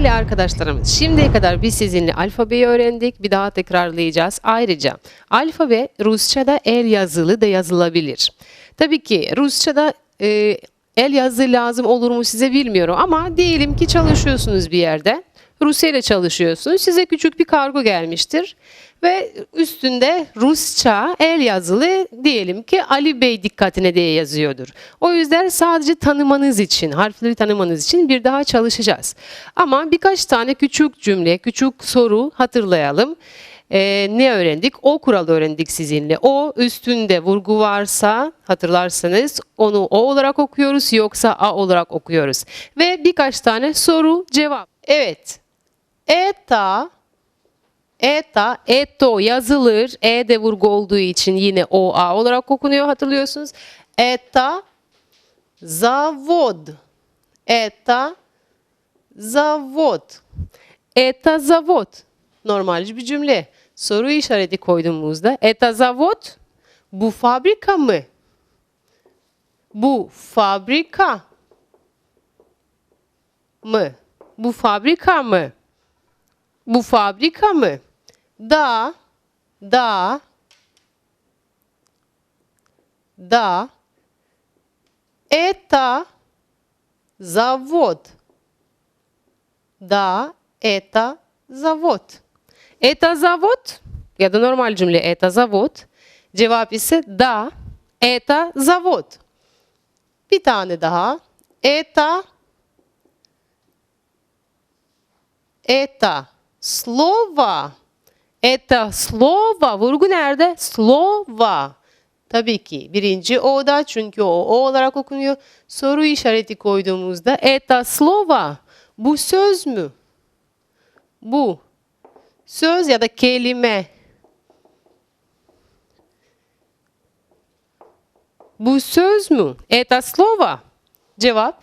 Değerli arkadaşlarımız, şimdiye kadar biz sizinle alfabeyi öğrendik. Bir daha tekrarlayacağız. Ayrıca alfabe Rusça'da el yazılı da yazılabilir. Tabii ki Rusça'da e, el yazı lazım olur mu size bilmiyorum ama diyelim ki çalışıyorsunuz bir yerde. Rusya ile çalışıyorsunuz. Size küçük bir kargo gelmiştir. Ve üstünde Rusça el yazılı diyelim ki Ali Bey dikkatine diye yazıyordur. O yüzden sadece tanımanız için, harfleri tanımanız için bir daha çalışacağız. Ama birkaç tane küçük cümle, küçük soru hatırlayalım. Ee, ne öğrendik? O kuralı öğrendik sizinle. O üstünde vurgu varsa hatırlarsanız onu O olarak okuyoruz yoksa A olarak okuyoruz. Ve birkaç tane soru cevap. Evet. Eta Eta, eto yazılır. E de vurgu olduğu için yine o a olarak okunuyor hatırlıyorsunuz. Eta zavod. Eta zavod. Eta zavod. Normal bir cümle. Soru işareti koyduğumuzda eta zavod bu fabrika mı? Bu fabrika mı? Bu fabrika mı? Муфабрикамы? Да, да, да. Это завод. Да, это завод. Это завод? Я до нормаль джумли. Это завод. Cevap да, это завод. Bir да, daha. Это это слово. Это слово. Vurgu nerede? Слово. Tabii ki birinci O'da çünkü o O olarak okunuyor. Soru işareti koyduğumuzda это слово. Bu söz mü? Bu. Söz ya da kelime. Bu söz mü? Это слово. Cevap.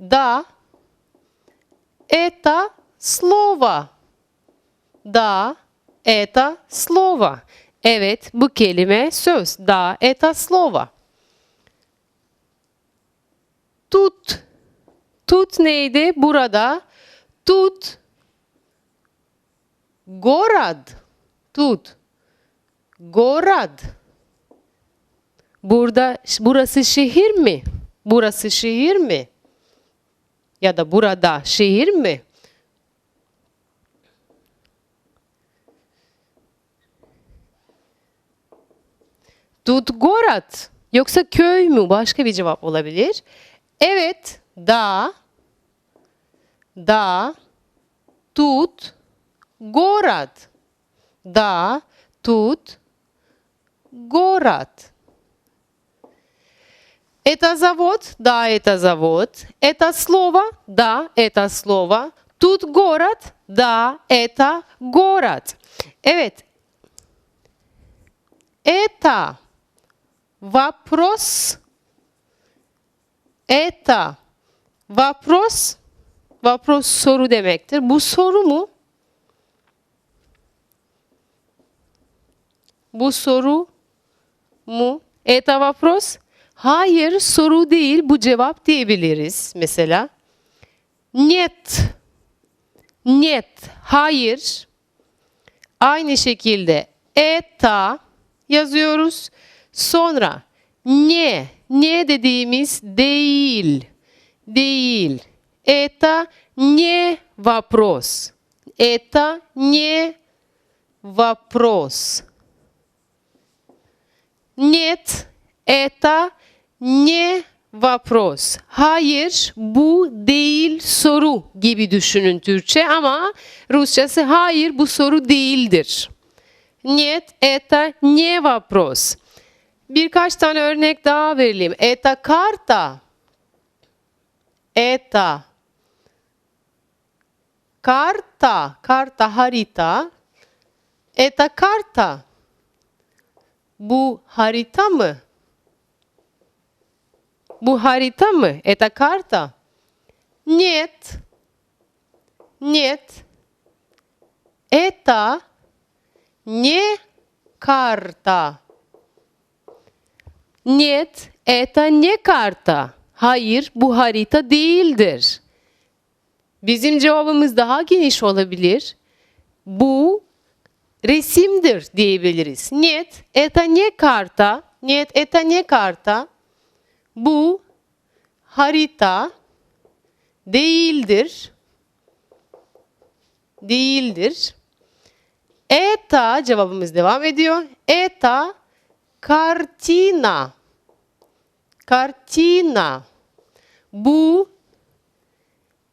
Da. Это слово. Да, это слово. Evet, bu kelime söz. Да, это слово. Тут. Тут neydi? Burada. Тут. Город. Тут. Город. Burada, burası şehir mi? Burası şehir mi? Ya da burada şehir mi? Тут город. Yoksa köy mü? Başka bir cevap olabilir. Evet. Да. Да. Тут город. Да. Тут город. Это завод? Да, это завод. Это слово? Да, это слово. Тут город? Да, это город. Evet. Это вопрос. Это вопрос. Вопрос soru demektir. Bu soru mu? Bu soru mu? Это вопрос. Hayır soru değil bu cevap diyebiliriz mesela. Нет. Нет. Hayır. Aynı şekilde eta yazıyoruz. Sonra ne, ne dediğimiz değil, değil. Это не вопрос. Это не вопрос. Нет, это не вопрос. Hayır, bu değil soru gibi düşünün Türkçe ama Rusçası hayır bu soru değildir. Нет, это не вопрос. Birkaç tane örnek daha verelim. Это карта. Это карта. Карта harita. Это карта. Bu harita mı? Bu harita mı? Это карта? Нет. Нет. Это не карта. Нет, это не карта. Hayır, bu harita değildir. Bizim cevabımız daha geniş olabilir. Bu resimdir diyebiliriz. Нет, это не карта. Нет, это не карта. Bu harita değildir. Değildir. Eta cevabımız devam ediyor. Eta kartina. Kartina. Bu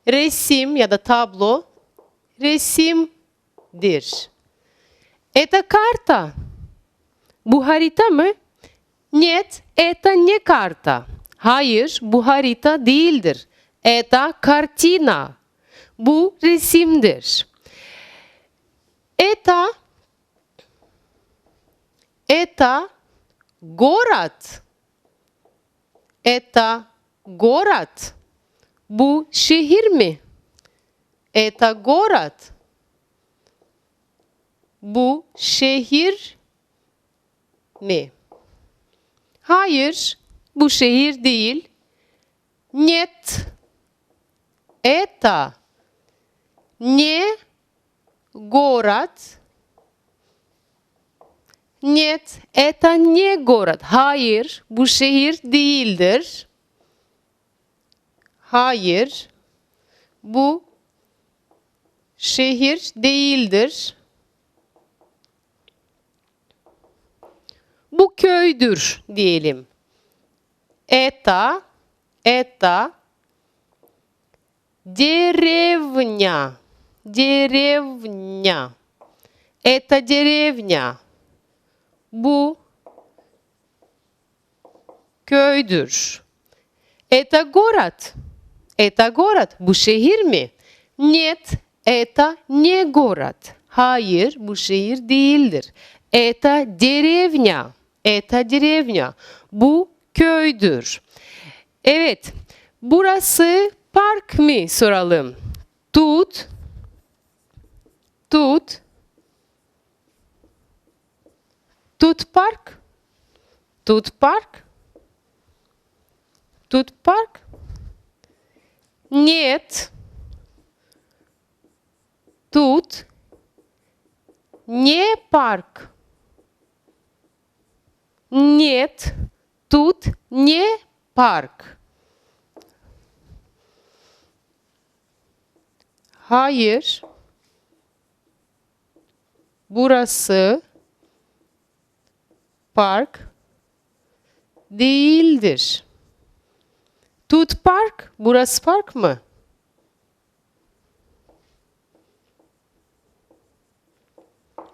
resim ya da tablo resimdir. Это карта. Bu harita mı? Нет, это не карта. Hayır, bu harita değildir. Это картина. Bu resimdir. Это это город. Это город. Bu şehir mi? Это город. Bu şehir mi? Hayır, bu şehir değil. Нет. Это не город. Нет, это не город. Hayır, bu şehir değildir. Hayır, bu şehir değildir. Bu köydür diyelim. Это, это деревня. Деревня. Это деревня. Bu köydür. Это город. Это город. Bu şehir mi? Нет, это не город. Hayır, bu şehir değildir. Это деревня. Это деревня. Bu köydür. Evet, burası park mı soralım. Тут, тут, тут парк, тут парк, тут парк. Нет, тут не парк. Нет, тут не парк. Hayır. Burası park değildir. Tut park, burası park mı?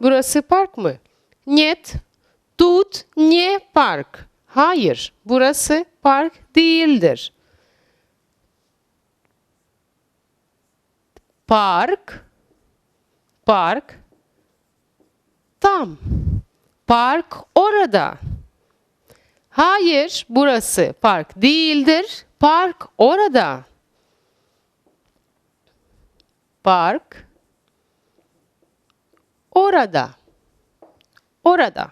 Burası park mı? Нет, тут не парк. Hayır, burası park değildir. Park, park, tam. Park orada. Hayır, burası park değildir. Park orada. Park orada. Orada.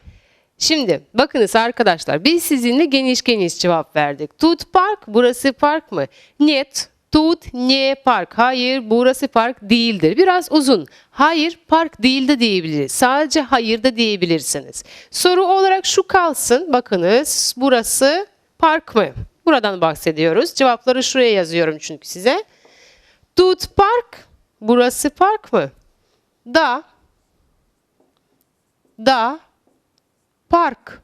Şimdi bakınız arkadaşlar biz sizinle geniş geniş cevap verdik. Tut park burası park mı? Нет, tut ne park. Hayır burası park değildir. Biraz uzun. Hayır park değil de diyebiliriz. Sadece hayır da diyebilirsiniz. Soru olarak şu kalsın. Bakınız burası park mı? Buradan bahsediyoruz. Cevapları şuraya yazıyorum çünkü size. Tut park burası park mı? Da da park.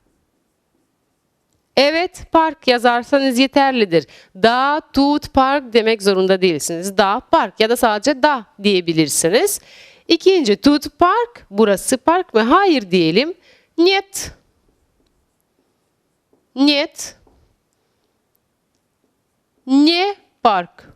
Evet park yazarsanız yeterlidir. Da, tut, park demek zorunda değilsiniz. Da, park ya da sadece da diyebilirsiniz. İkinci tut park. Burası park mı? Hayır diyelim. Нет. Нет. Не парк.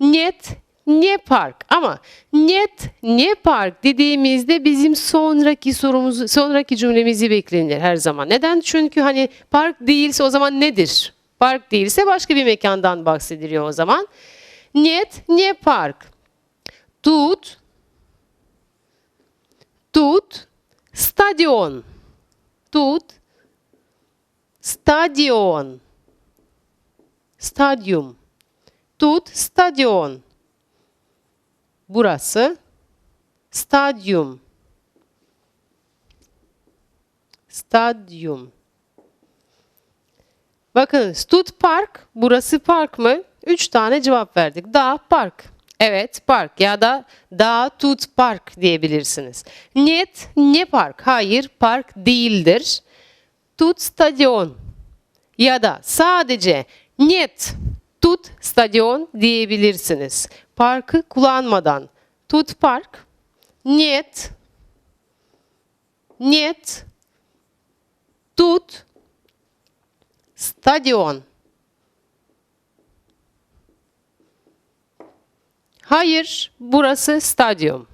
Нет, ne park ama net ne park dediğimizde bizim sonraki sorumuzu sonraki cümlemizi beklenir her zaman. Neden? Çünkü hani park değilse o zaman nedir? Park değilse başka bir mekandan bahsediliyor o zaman. Net ne park? Tut Tut stadyon. Tut stadyon. Stadyum. Tut stadion. Burası stadyum. Stadyum. Bakın Stud Park, burası park mı? Üç tane cevap verdik. Da park. Evet park ya da da tut park diyebilirsiniz. Net ne park? Hayır park değildir. Tut stadion ya da sadece net tut stadion diyebilirsiniz. Parkı kullanmadan tut park, net, net, tut stadion. Hayır, burası stadyum.